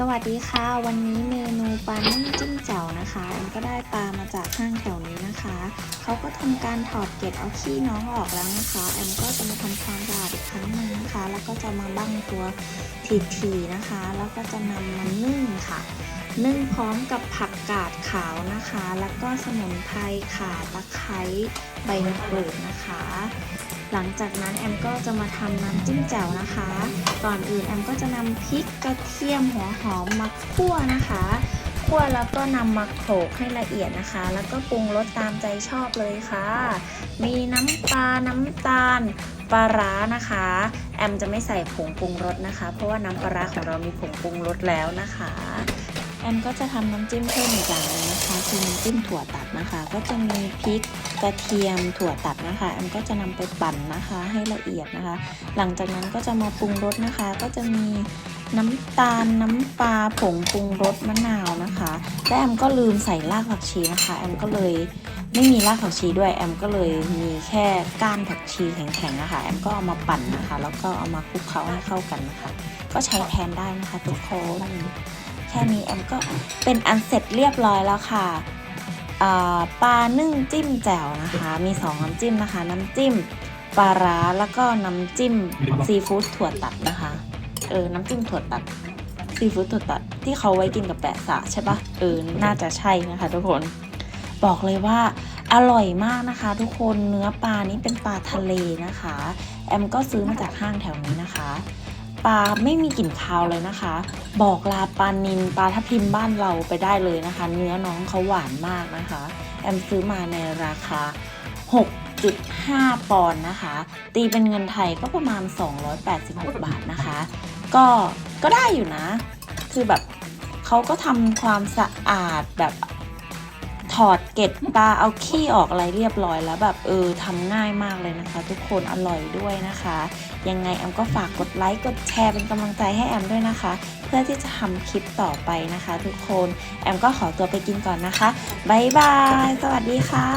สวัสดีค่ะ วันนี้เมนูปลานึ่งจิ้มแจ่วนะคะแอมก็ได้ปลามาจากห้างแถวนี้นะคะเขาก็ทำการถอดเกล็ดเอาขี้น้องออกแล้วนะคะแอมก็จะมาทำความสะอาดอีกครั้งหนึ่งนะคะ แล้วก็จะมาบั้งตัว ทีๆนะคะ แล้วก็จะนำมานึ่งค่ะ นึ่งพร้อมกับผักกาดขาวนะคะ แล้วก็สมุนไพรข่าตะไคร้ใบมะกรูดนะคะ หลังจากนั้นแอมก็จะมาทำน้ำจิ้มแจ่วนะคะ ก่อนอื่นแอมก็จะนำพริกกระเทียมหัวหอมมาคั่วนะคะคั่วแล้วก็นำมาโขลกให้ละเอียดนะคะ แล้วก็ปรุงรสตามใจชอบเลยค่ะ มีน้ำปลา น้ำตาล ปลาร้านะคะ แอมจะไม่ใส่ผงปรุงรสนะคะ เพราะว่าน้ำปลาร้าของเรามีผงปรุงรสแล้วนะคะ แอมก็จะทำน้ำจิ้มเพิ่มอีกอย่างนึงนะคะคือน้ำจิ้มถั่วตัดนะคะ ก็จะมีพริกกระเทียมถั่วตัดนะคะ แอมก็จะนำไปปั่นนะคะ ให้ละเอียดนะคะ หลังจากนั้นก็จะมาปรุงรสนะคะ ก็จะมีน้ำตาลน้ำปลาผงปรุงรสมะนาวนะคะและแอมก็ลืมใส่รากผักชีนะคะ แอมก็เลย ไม่มีรากผักชีด้วยแอมก็เลยมีแค่ก้านผักชีแข็งๆนะคะแอมก็เอามาปั่นนะคะ แล้วก็เอามาคลุกเคล้าให้เข้ากันนะคะ ก็ใช้แทนได้นะคะทุกคนแค่นี้แอมก็เป็นอันเสร็จเรียบร้อยแล้วค่ะปลานึ่งจิ้มแจ่วนะคะ มีสองน้ำจิ้มนะคะ น้ำจิ้มปลาร้าแล้วก็น้ำจิ้มซีฟู้ดถั่วตัดนะคะ เออ น้ำจิ้มถั่วตัดซีฟู้ดถั่วตัดที่เขาไว้กินกับแปะสะใช่ปะเออ น่าจะใช่นะคะทุกคน บอกเลยว่าอร่อยมากนะคะ ทุกคนเนื้อปลานี้เป็นปลาทะเลนะคะ แอมก็ซื้อมาจากห้างแถวนี้นะคะ ปลาไม่มีกลิ่นคาวเลยนะคะ บอกลาปลานินปลาทับทิมบ้านเราไปได้เลยนะคะ เนื้อน้องเขาหวานมากนะคะ แอมซื้อมาในราคา 6.5 ปอนด์นะคะ ตีเป็นเงินไทยก็ประมาณ 286 บาทนะคะ ก็ก็ได้อยู่นะ คือแบบเขาก็ทำความสะอาดแบบ ถอดเก็บตาเอาขี้ออกอะไรเรียบร้อยแล้วแบบเออทำง่ายมากเลยนะคะ ทุกคนอร่อยด้วยนะคะ ยังไงแอมก็ฝากกดไลค์กดแชร์เป็นกำลังใจให้แอมด้วยนะคะ เพื่อที่จะทำคลิปต่อไปนะคะ ทุกคนแอมก็ขอตัวไปกินก่อนนะคะบ๊ายบายสวัสดีค่ะ